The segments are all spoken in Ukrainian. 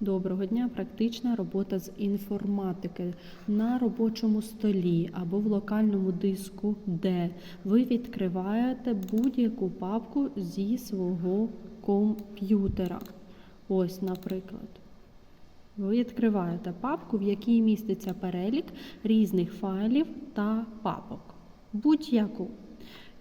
Доброго дня! Практична робота з інформатики на робочому столі або в локальному диску, де ви відкриваєте будь-яку папку зі свого комп'ютера. Ось, наприклад. Ви відкриваєте папку, в якій міститься перелік різних файлів та папок. Будь-яку.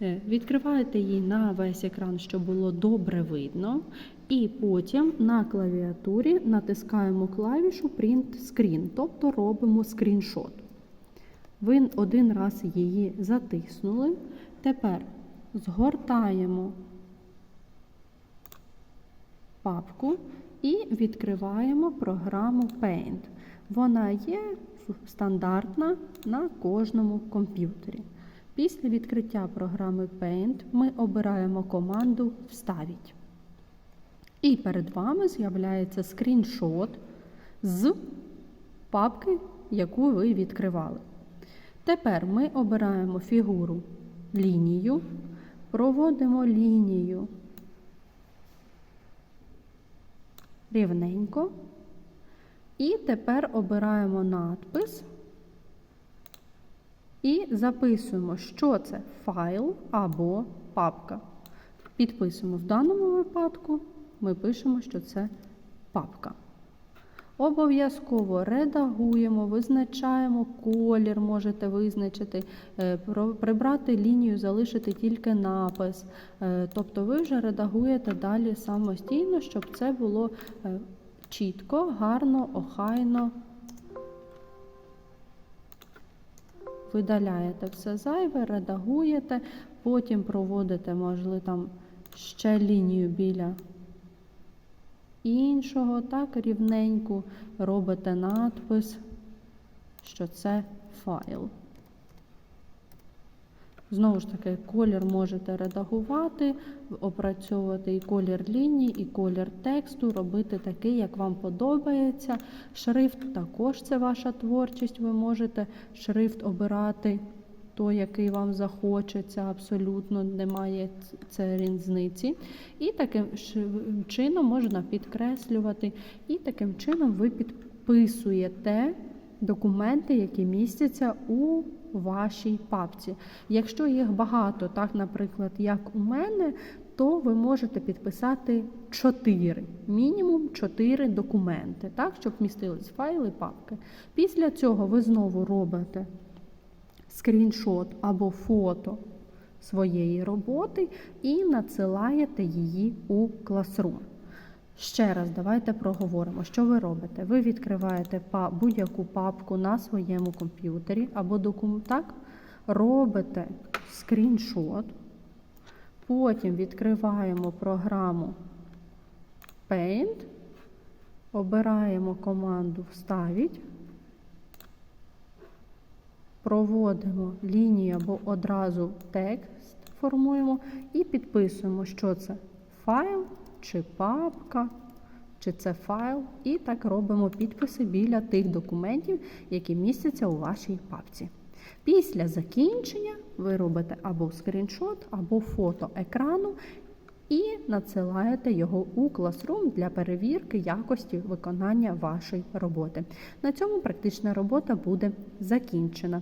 Е, Відкриваєте її на весь екран, щоб було добре видно. І потім на клавіатурі натискаємо клавішу Print Screen, тобто робимо скріншот. Ви один раз її затиснули. Тепер згортаємо папку і відкриваємо програму Paint. Вона є стандартна на кожному комп'ютері. Після відкриття програми Paint ми обираємо команду Вставіть. І перед вами з'являється скріншот з папки, яку ви відкривали. Тепер ми обираємо фігуру лінію, проводимо лінію рівненько. І тепер обираємо надпис і записуємо, що це файл або папка. Підписуємо в даному випадку, ми пишемо, що це папка. Обов'язково редагуємо, визначаємо колір, можете визначити, е, прибрати лінію, залишити тільки напис. Е, Тобто ви вже редагуєте далі самостійно, щоб це було е, чітко, гарно, охайно. Видаляєте все зайве, редагуєте, потім проводите, можливо, там ще лінію біля іншого, так, рівненьку, робите надпис, що це файл. Знову ж таки, колір можете редагувати, опрацьовувати і колір лінії, і колір тексту, робити такий, як вам подобається. Шрифт також це ваша творчість. Ви можете шрифт обирати той, який вам захочеться, абсолютно немає це різниці. І таким чином можна підкреслювати, і таким чином ви підписуєте документи, які містяться у вашій папці. Якщо їх багато, так, наприклад, як у мене, то ви можете підписати 4, мінімум 4 документи, так, щоб містились файли, папки. Після цього ви знову робите скріншот або фото своєї роботи і надсилаєте її у Classroom. Ще раз давайте проговоримо, що ви робите. Ви відкриваєте будь-яку папку на своєму комп'ютері або документ, так? робите скріншот, потім відкриваємо програму Paint, обираємо команду Вставіть, проводимо лінію або одразу текст формуємо і підписуємо, що це файл чи папка, чи це файл, і так робимо підписи біля тих документів, які містяться у вашій папці. Після закінчення ви робите або скріншот, або фото екрану і надсилаєте його у Classroom для перевірки якості виконання вашої роботи. На цьому практична робота буде закінчена.